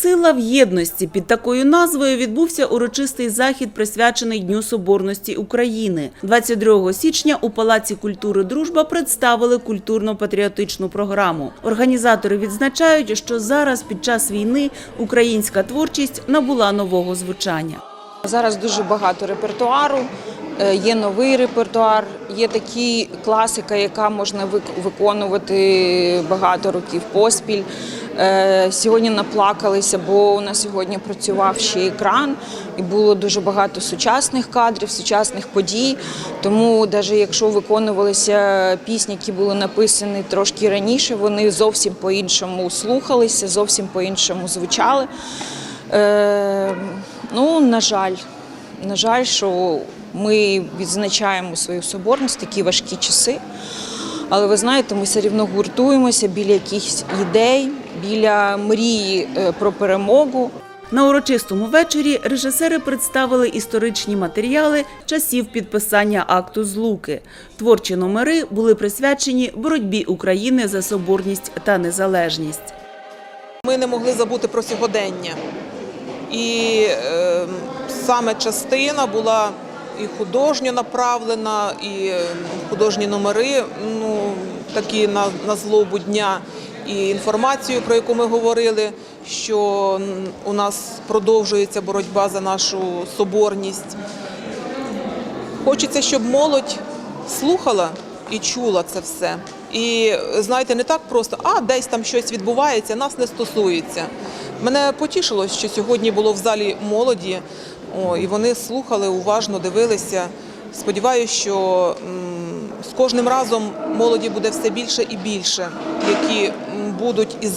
Сила в єдності під такою назвою відбувся урочистий захід, присвячений Дню Соборності України. 22 січня у Палаці культури Дружба представили культурно-патріотичну програму. Організатори відзначають, що зараз під час війни українська творчість набула нового звучання. Зараз дуже багато репертуару. Е, Є новий репертуар, є такі класика, яка можна вик- виконувати багато років поспіль. Е, Сьогодні наплакалися, бо у нас сьогодні працював ще екран, і було дуже багато сучасних кадрів, сучасних подій. Тому, навіть якщо виконувалися пісні, які були написані трошки раніше, вони зовсім по-іншому слухалися, зовсім по-іншому звучали. Е, ну, на жаль, на жаль, що ми відзначаємо свою соборність такі важкі часи. Але ви знаєте, ми все рівно гуртуємося біля якихось ідей, біля мрії е, про перемогу. На урочистому вечорі режисери представили історичні матеріали часів підписання акту злуки. Творчі номери були присвячені боротьбі України за соборність та незалежність. Ми не могли забути про сьогодення. І е, саме частина була і художньо направлена, і е, художні номери, ну, такі на, на злобу дня, і інформацію, про яку ми говорили, що у нас продовжується боротьба за нашу соборність. Хочеться, щоб молодь слухала і чула це все. І знаєте, не так просто, а десь там щось відбувається, нас не стосується. Мене потішило, що сьогодні було в залі молоді, і вони слухали, уважно дивилися. Сподіваюся, що з кожним разом молоді буде все більше і більше, які будуть із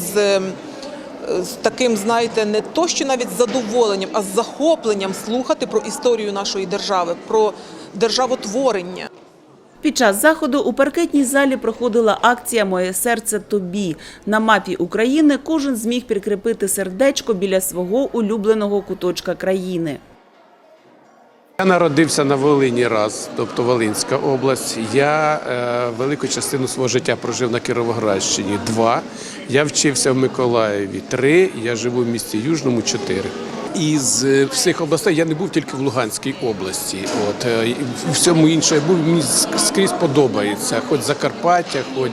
з таким, знаєте, не то, що навіть задоволенням, а з захопленням слухати про історію нашої держави, про державотворення. Під час заходу у паркетній залі проходила акція Моє серце тобі. На мапі України кожен зміг прикріпити сердечко біля свого улюбленого куточка країни. Я народився на Волині раз, тобто Волинська область. Я е, велику частину свого життя прожив на Кіровоградщині. Два. Я вчився в Миколаєві. Три. Я живу в місті Южному. Чотири. Із е, всіх областей я не був тільки в Луганській області. От е, і в всьому іншому я був мені скрізь подобається. Хоч Закарпаття, хоч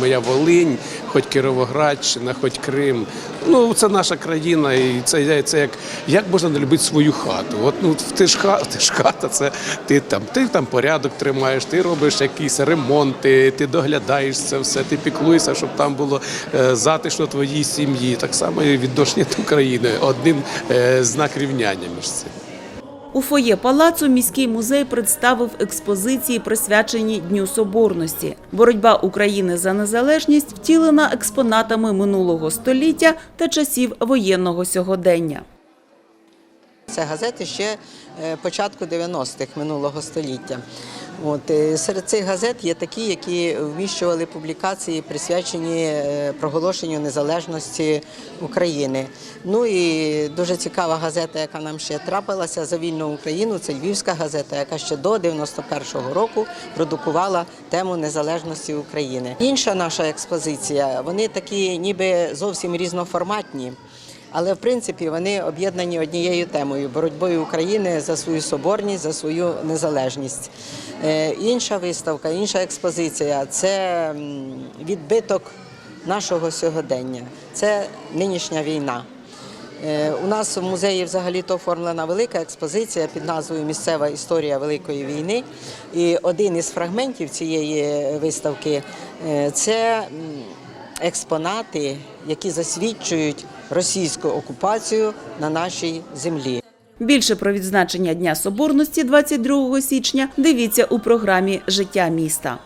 моя Волинь, хоч Кіровоградщина, хоч Крим. Ну це наша країна, і це, це як, як можна не любити свою хату. От ну ти ж хата, ти ж хата, це ти там, ти там порядок тримаєш, ти робиш якісь ремонти, ти доглядаєш це все, ти піклуєшся, щоб там було е, затишно твоїй сім'ї. Так само і відношення до України. Одним е, знак рівняння між цим. У фоє палацу міський музей представив експозиції, присвячені Дню Соборності. Боротьба України за незалежність втілена експонатами минулого століття та часів воєнного сьогодення. Це газети ще е, початку 90-х минулого століття. От, е, серед цих газет є такі, які вміщували публікації, присвячені е, проголошенню незалежності України. Ну і дуже цікава газета, яка нам ще трапилася за вільну Україну. Це Львівська газета, яка ще до 91-го року продукувала тему незалежності України. Інша наша експозиція, вони такі, ніби зовсім різноформатні. Але в принципі вони об'єднані однією темою боротьбою України за свою соборність, за свою незалежність. Е, Інша виставка, інша експозиція це відбиток нашого сьогодення. Це нинішня війна. Е, У нас в музеї взагалі то оформлена велика експозиція під назвою Місцева історія Великої війни. І один із фрагментів цієї виставки е, це експонати, які засвідчують російську окупацію на нашій землі. Більше про відзначення Дня Соборності 22 січня дивіться у програмі Життя міста.